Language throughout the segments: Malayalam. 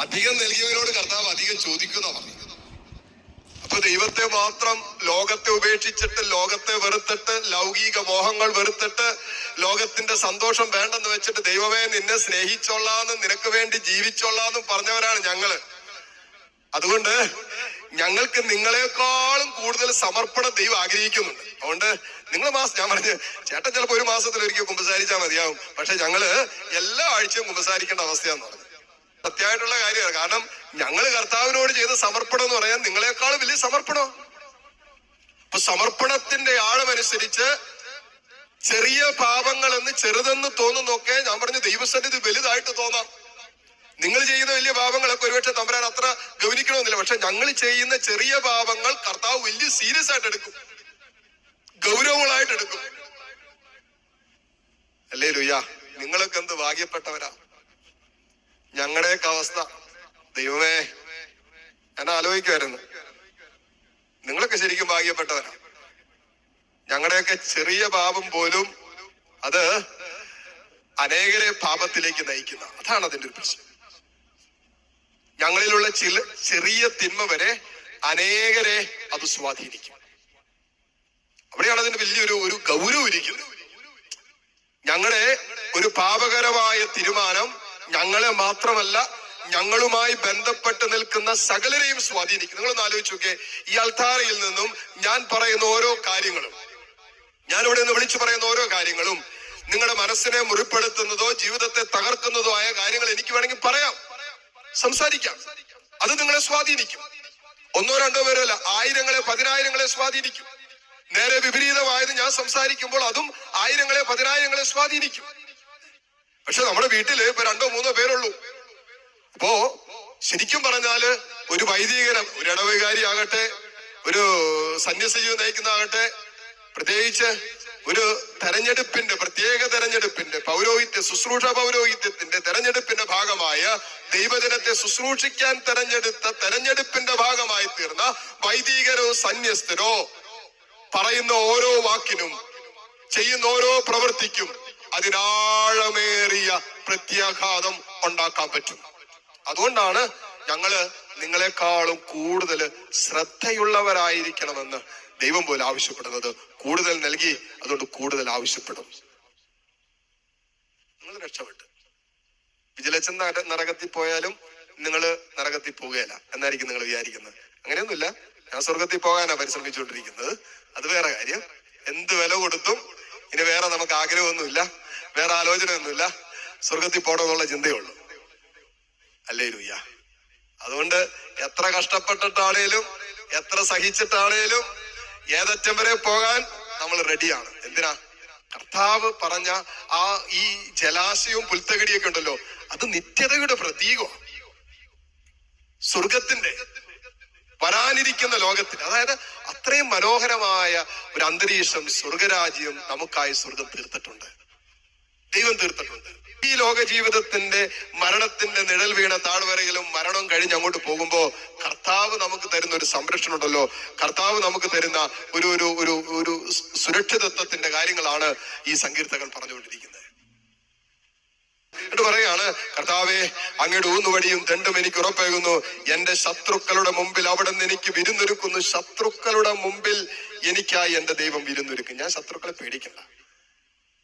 അധികം നൽകിയവരോട് കർത്താവ് അധികം ചോദിക്കുന്ന പറഞ്ഞു അപ്പൊ ദൈവത്തെ മാത്രം ലോകത്തെ ഉപേക്ഷിച്ചിട്ട് ലോകത്തെ വെറുത്തിട്ട് ലൗകിക മോഹങ്ങൾ വെറുത്തിട്ട് ലോകത്തിന്റെ സന്തോഷം വേണ്ടെന്ന് വെച്ചിട്ട് ദൈവമേ നിന്നെ സ്നേഹിച്ചോളാന്നും നിനക്ക് വേണ്ടി ജീവിച്ചോളാന്നും പറഞ്ഞവരാണ് ഞങ്ങൾ. അതുകൊണ്ട് ഞങ്ങൾക്ക് നിങ്ങളെക്കാളും കൂടുതൽ സമർപ്പണം ദൈവം ആഗ്രഹിക്കുന്നുണ്ട്. അതുകൊണ്ട് നിങ്ങൾ മാസം ഞാൻ പറഞ്ഞു ചേട്ടൻ ചിലപ്പോ ഒരു മാസത്തിൽ ഒരിക്കൽ കുമ്പസാരിച്ചാൽ മതിയാവും. പക്ഷെ ഞങ്ങൾ എല്ലാ ആഴ്ചയും കുമ്പസാരിക്കേണ്ട അവസ്ഥയാന്ന് പറഞ്ഞു. സത്യമായിട്ടുള്ള കാര്യമാണ്. കാരണം ഞങ്ങൾ കർത്താവിനോട് ചെയ്ത സമർപ്പണം എന്ന് പറയാൻ നിങ്ങളെക്കാളും വലിയ സമർപ്പണം? അപ്പൊ സമർപ്പണത്തിന്റെ ആഴമനുസരിച്ച് ചെറിയ പാപങ്ങൾ എന്ന് ചെറുതെന്ന് തോന്നുന്നൊക്കെ ഞാൻ പറഞ്ഞു ദൈവസന്നിധി വലുതായിട്ട് തോന്നാം. നിങ്ങൾ ചെയ്യുന്ന വലിയ പാപങ്ങളൊക്കെ ഒരുപക്ഷെ തമ്പരാൻ അത്ര ഗൗനിക്കണമെന്നില്ല. പക്ഷെ ഞങ്ങൾ ചെയ്യുന്ന ചെറിയ പാപങ്ങൾ കർത്താവ് വലിയ സീരിയസ് ആയിട്ട് എടുക്കും. ഗൗരവങ്ങളായിട്ട് എടുക്കും. അല്ലേ ലുയ്യ നിങ്ങളൊക്കെ എന്ത് ഭാഗ്യപ്പെട്ടവരാ? ഞങ്ങളുടെയൊക്കെ അവസ്ഥ. ദൈവമേ എന്നെ ആലോചിക്കുമായിരുന്നു നിങ്ങളൊക്കെ ശരിക്കും ഭാഗ്യപ്പെട്ടവരാ. ഞങ്ങളുടെയൊക്കെ ചെറിയ പാപം പോലും അത് അനേകരെ പാപത്തിലേക്ക് നയിക്കുന്ന അതാണ് അതിന്റെ ഒരു പ്രശ്നം. ഞങ്ങളിലുള്ള ചില ചെറിയ തിന്മ വരെ അനേകരെ അത് സ്വാധീനിക്കും. അവിടെയാണ് അതിന് വലിയൊരു ഒരു ഗൗരവം ഇരിക്കുന്നത്. ഞങ്ങളുടെ ഒരു പാപകരമായ തീരുമാനം ഞങ്ങളെ മാത്രമല്ല ഞങ്ങളുമായി ബന്ധപ്പെട്ട് നിൽക്കുന്ന സകലരെയും സ്വാധീനിക്കും. നിങ്ങളൊന്ന് ആലോചിച്ച് നോക്കേ ഈ അൽത്താറയിൽ നിന്നും ഞാൻ പറയുന്ന ഓരോ കാര്യങ്ങളും ഞാൻ ഇവിടെ നിന്ന് വിളിച്ചു പറയുന്ന ഓരോ കാര്യങ്ങളും നിങ്ങളുടെ മനസ്സിനെ മുറിപ്പെടുത്തുന്നതോ ജീവിതത്തെ തകർക്കുന്നതോ ആയ കാര്യങ്ങൾ എനിക്ക് വേണമെങ്കിൽ പറയാം സംസാരിക്കാം. അത് നിങ്ങളെ സ്വാധീനിക്കും. ഒന്നോ രണ്ടോ പേരോ അല്ല ആയിരങ്ങളെ പതിനായിരങ്ങളെ സ്വാധീനിക്കും. നേരെ വിപരീതമായത് ഞാൻ സംസാരിക്കുമ്പോൾ അതും ആയിരങ്ങളെ പതിനായിരങ്ങളെ സ്വാധീനിക്കും. പക്ഷെ നമ്മുടെ വീട്ടിൽ ഇപ്പൊ രണ്ടോ മൂന്നോ പേരുള്ളൂ. അപ്പോ ശരിക്കും പറഞ്ഞാൽ ഒരു വൈദികനം ഒരു ഇടവകാരി ആകട്ടെ ഒരു സന്യസജീവി നയിക്കുന്നതാകട്ടെ പ്രത്യേകിച്ച് ഒരു തെരഞ്ഞെടുപ്പിന്റെ പ്രത്യേക തെരഞ്ഞെടുപ്പിന്റെ പൗരോഹിത്യ ശുശ്രൂഷ പൗരോഹിത്യത്തിന്റെ തെരഞ്ഞെടുപ്പിന്റെ ഭാഗമായ ദൈവജനത്തെ ശുശ്രൂഷിക്കാൻ തെരഞ്ഞെടുത്ത തെരഞ്ഞെടുപ്പിന്റെ ഭാഗമായി തീർന്ന വൈദികരോ സന്യസ്തരോ പറയുന്ന ഓരോ വാക്കിനും ചെയ്യുന്ന ഓരോ പ്രവൃത്തിക്കും അതിനാഴമേറിയ പ്രത്യാഘാതം ഉണ്ടാക്കാൻ പറ്റും. അതുകൊണ്ടാണ് ഞങ്ങൾ നിങ്ങളെക്കാളും കൂടുതൽ ശ്രദ്ധയുള്ളവരായിരിക്കണമെന്ന് ദൈവം പോലും ആവശ്യപ്പെടുന്നത്. കൂടുതൽ നൽകി അതുകൊണ്ട് കൂടുതൽ ആവശ്യപ്പെടും. നിങ്ങൾ രക്ഷപ്പെട്ട്. വിജിലച്ചൻ നരകത്തിൽ പോയാലും നിങ്ങൾ നരകത്തിൽ പോവുകയില്ല. എന്നായിരിക്കും നിങ്ങൾ വിചാരിക്കുന്നത്. അങ്ങനെയൊന്നുമില്ല. ഞാൻ സ്വർഗത്തിൽ പോകാനാ പരിശ്രമിച്ചുകൊണ്ടിരിക്കുന്നത്. അത് വേറെ കാര്യം. എന്ത് വില കൊടുത്തും ഇനി വേറെ നമുക്ക് ആഗ്രഹമൊന്നുമില്ല. വേറെ ആലോചനയൊന്നുമില്ല. സ്വർഗത്തിൽ പോകണമെന്നുള്ള ചിന്തയുള്ളൂ. അല്ലേ രൂയ അതുകൊണ്ട് എത്ര കഷ്ടപ്പെട്ടിട്ടാണേലും എത്ര സഹിച്ചിട്ടാണേലും ഏതറ്റം വരെ പോകാൻ നമ്മൾ റെഡിയാണ്. എന്തിനാ? കർത്താവ് പറഞ്ഞ ആ ഈ ജലാശയവും പുൽത്തകടിയൊക്കെ ഉണ്ടല്ലോ അത് നിത്യതയുടെ പ്രതീകമാണ്. സ്വർഗത്തിന്റെ വരാനിരിക്കുന്ന ലോകത്തിൽ അതായത് അത്രയും മനോഹരമായ ഒരു അന്തരീക്ഷം സ്വർഗരാജ്യം നമുക്കായി സ്വർഗം തീർത്തിട്ടുണ്ട്. ദൈവം തീർത്തിട്ടുണ്ട്. ഈ ലോക ജീവിതത്തിന്റെ മരണത്തിന്റെ നിഴൽ വീണ താഴ്വരയിലും മരണം കഴിഞ്ഞ് അങ്ങോട്ട് പോകുമ്പോ കർത്താവ് നമുക്ക് തരുന്ന ഒരു സംരക്ഷണം ഉണ്ടല്ലോ. കർത്താവ് നമുക്ക് തരുന്ന ഒരു ഒരു ഒരു ഒരു സുരക്ഷിതത്വത്തിന്റെ കാര്യങ്ങളാണ് ഈ സങ്കീർത്തകൾ പറഞ്ഞുകൊണ്ടിരിക്കുന്നത്. എന്നിട്ട് പറയാണ് കർത്താവെ അങ്ങയുടെ ഊന്നുവടിയും ദണ്ടും എനിക്ക് ഉറപ്പേകുന്നു. എന്റെ ശത്രുക്കളുടെ മുമ്പിൽ അവിടെ നിന്ന് എനിക്ക് വിരുന്നൊരുക്കുന്നു. ശത്രുക്കളുടെ മുമ്പിൽ എനിക്കായി എന്റെ ദൈവം വിരുന്നൊരുക്കും. ഞാൻ ശത്രുക്കളെ പേടിക്കണ്ട.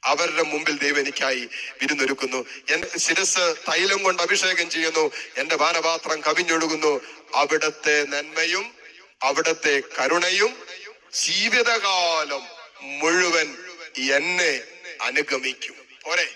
അവരുടെ മുമ്പിൽ ദൈവം എനിക്കായി വിരുന്നൊരുക്കുന്നു. എന്റെ ശിരസ് തൈലം കൊണ്ട് അഭിഷേകം ചെയ്യുന്നു. എന്റെ പാനപാത്രം കവിഞ്ഞൊഴുകുന്നു. അവിടത്തെ നന്മയും അവിടത്തെ കരുണയും ജീവിതകാലം മുഴുവൻ എന്നെ അനുഗമിക്കും. പോരെ?